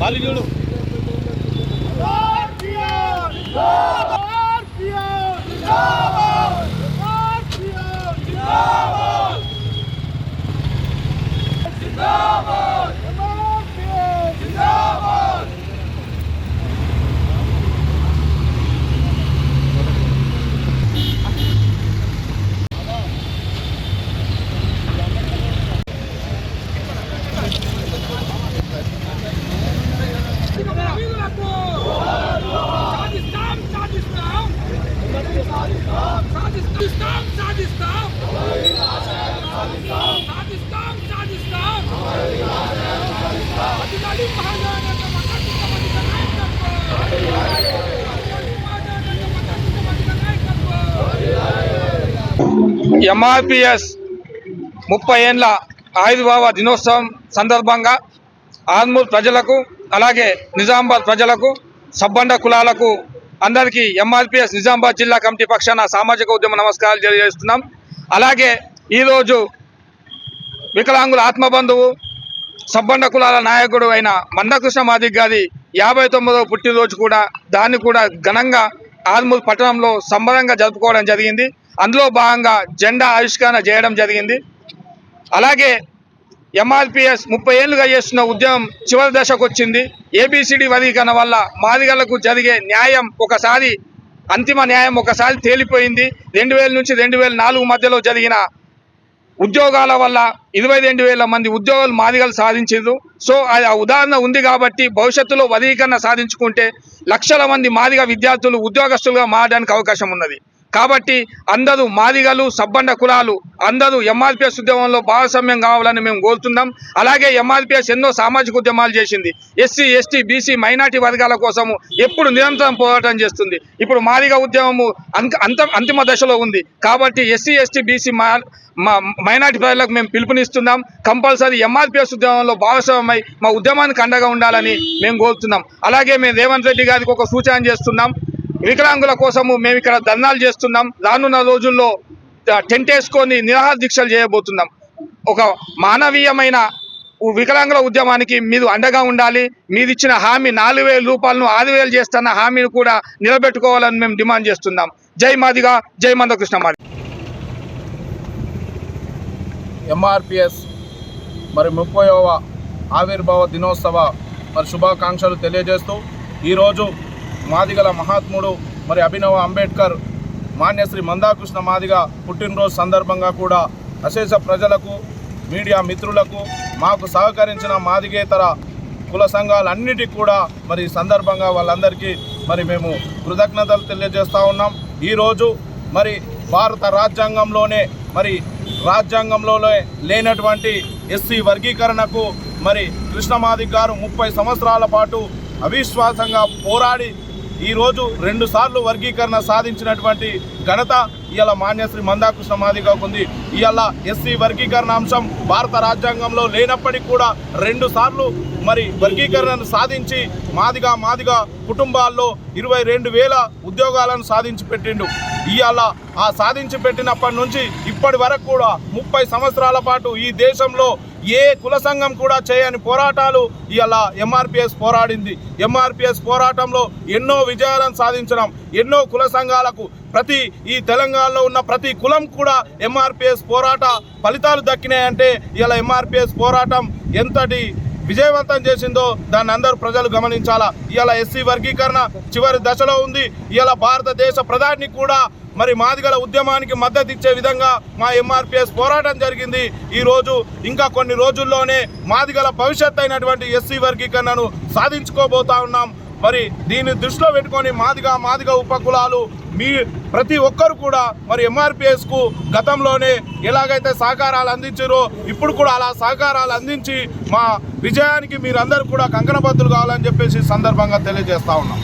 ਬਾਲੀਵੁੱਡ ਭਾਰਤੀਆ ਜਿੰਦਾਬਾਦ ਭਾਰਤੀਆ ਜਿੰਦਾਬਾਦ। ఎంఆర్పిఎస్ ముప్పై ఏండ్ల ఆయుర్భావ దినోత్సవం సందర్భంగా ఆర్మూర్ ప్రజలకు అలాగే నిజామాబాద్ ప్రజలకు సబ్బండ కులాలకు అందరికీ ఎంఆర్పిఎస్ నిజామాబాద్ జిల్లా కమిటీ పక్షాన సామాజిక ఉద్యమ నమస్కారాలు తెలియజేస్తున్నాం. అలాగే ఈరోజు వికలాంగుల ఆత్మబంధువు సబ్బండ కులాల నాయకుడు అయిన మందకృష్ణ మాదిక్ గారి యాభై తొమ్మిదవ పుట్టినరోజు కూడా దాన్ని కూడా ఘనంగా ఆర్మూర్ పట్టణంలో సంబరంగా జరుపుకోవడం జరిగింది. అందులో భాగంగా జెండా ఆవిష్కరణ చేయడం జరిగింది. అలాగే ఎంఆర్పిఎస్ ముప్పై ఏళ్ళుగా చేస్తున్న ఉద్యమం చివరి దశకు వచ్చింది. ఏబిసిడి వర్గీకరణ వల్ల మాదిగలకు జరిగే న్యాయం ఒకసారి అంతిమ న్యాయం ఒకసారి తేలిపోయింది. రెండు వేల నుంచి రెండు వేల నాలుగు మధ్యలో జరిగిన ఉద్యోగాల వల్ల ఇరవై రెండు వేల మంది ఉద్యోగాలు మాదిగలు సాధించారు సో అది ఆ ఉదాహరణ ఉంది కాబట్టి భవిష్యత్తులో వర్గీకరణ సాధించుకుంటే లక్షల మంది మాదిగ విద్యార్థులు ఉద్యోగస్తులుగా మారడానికి అవకాశం ఉన్నది. కాబట్టి అందరూ మాదిగలు సబ్బండ కులాలు అందరూ ఎంఆర్పిఎస్ ఉద్యమంలో భాగస్వామ్యం కావాలని మేము కోరుతున్నాం. అలాగే ఎంఆర్పిఎస్ ఎన్నో సామాజిక ఉద్యమాలు చేసింది. ఎస్సీ ఎస్టీ బీసీ మైనార్టీ వర్గాల కోసము ఎప్పుడు నిరంతరం పోరాటం చేస్తుంది. ఇప్పుడు మాదిగ ఉద్యమము అంత అంత అంతిమ దశలో ఉంది. కాబట్టి ఎస్సీ ఎస్టీ బీసీ మా మా మైనార్టీ ప్రజలకు మేము పిలుపునిస్తున్నాం. కంపల్సరీ ఎంఆర్పిఎస్ ఉద్యమంలో భాగస్వామ్యమై మా ఉద్యమానికి అండగా ఉండాలని మేము కోరుతున్నాం. అలాగే మేము రేవంత్ రెడ్డి గారికి ఒక సూచన చేస్తున్నాం. వికలాంగుల కోసము మేము ఇక్కడ ధర్నాలు చేస్తున్నాం. రానున్న రోజుల్లో టెంట్ వేసుకొని నిరాహార దీక్షలు చేయబోతున్నాం. ఒక మానవీయమైన వికలాంగుల ఉద్యమానికి మీరు అండగా ఉండాలి. మీరు ఇచ్చిన హామీ నాలుగు వేల రూపాయలను ఆరు వేలు చేస్తున్న హామీని కూడా నిలబెట్టుకోవాలని మేము డిమాండ్ చేస్తున్నాం. జై మాదిగా జై మందకృష్ణ మాది. ఎంఆర్పిఎస్ మరి ముప్పైవ ఆవిర్భావ దినోత్సవ మరి శుభాకాంక్షలు తెలియజేస్తూ ఈరోజు మాదిగల మహాత్ముడు మరి అభినవ అంబేద్కర్ మాన్యశ్రీ మందాకృష్ణ మాదిగ పుట్టినరోజు సందర్భంగా కూడా అశేష ప్రజలకు మీడియా మిత్రులకు మాకు సహకరించిన మాదిగేతర కుల సంఘాలన్నిటికీ కూడా మరి సందర్భంగా వాళ్ళందరికీ మరి మేము కృతజ్ఞతలు తెలియజేస్తూ ఉన్నాం. ఈరోజు మరి భారత రాజ్యాంగంలోనే మరి రాజ్యాంగంలోనే లేనటువంటి ఎస్సీ వర్గీకరణకు మరి కృష్ణమాది గారు ముప్పై సంవత్సరాల పాటు అవిశ్వాసంగా పోరాడి ఈరోజు రెండు సార్లు వర్గీకరణ సాధించినటువంటి ఘనత ఇవాళ మాన్యశ్రీ మందాకృష్ణ మాదిగకు ఉంది. ఇవాళ ఎస్సీ వర్గీకరణ అంశం భారత రాజ్యాంగంలో లేనప్పటికీ కూడా రెండు సార్లు మరి వర్గీకరణను సాధించి మాదిగా మాదిగా కుటుంబాల్లో ఇరవై రెండు వేల ఉద్యోగాలను సాధించి పెట్టిండు. ఇవాళ ఆ సాధించి పెట్టినప్పటి నుంచి ఇప్పటి వరకు కూడా ముప్పై సంవత్సరాల పాటు ఈ దేశంలో ఏ కుల సంఘం కూడా చేయని పోరాటాలు ఇవాళ ఎంఆర్పిఎస్ పోరాడింది. ఎంఆర్పిఎస్ పోరాటంలో ఎన్నో విజయాలను సాధించడం ఎన్నో కుల సంఘాలకు ప్రతి ఈ తెలంగాణలో ఉన్న ప్రతి కులం కూడా ఎంఆర్పిఎస్ పోరాట ఫలితాలు దక్కినాయంటే ఇలా ఎంఆర్పిఎస్ పోరాటం ఎంతటి విజయవంతం చేసిందో దాన్ని అందరూ ప్రజలు గమనించాలా? ఇలా ఎస్సీ వర్గీకరణ చివరి దశలో ఉంది. ఇలా భారతదేశ ప్రధాని కూడా మరి మాదిగల ఉద్యమానికి మద్దతు ఇచ్చే విధంగా మా ఎంఆర్పిఎస్ పోరాటం జరిగింది. ఈరోజు ఇంకా కొన్ని రోజుల్లోనే మాదిగల భవిష్యత్ అయినటువంటి ఎస్సీ వర్గీకరణను సాధించుకోబోతా ఉన్నాం. మరి దీన్ని దృష్టిలో పెట్టుకొని మాదిగా మాదిగా ఉపకులాలు మీ ప్రతి ఒక్కరు కూడా మరి ఎంఆర్పిఎస్కు గతంలోనే ఎలాగైతే సహకారాలు అందించారో ఇప్పుడు కూడా అలా సహకారాలు అందించి మా విజయానికి మీరందరూ కూడా కంకణబద్ధులు కావాలని చెప్పేసి సందర్భంగా తెలియజేస్తా ఉన్నాం.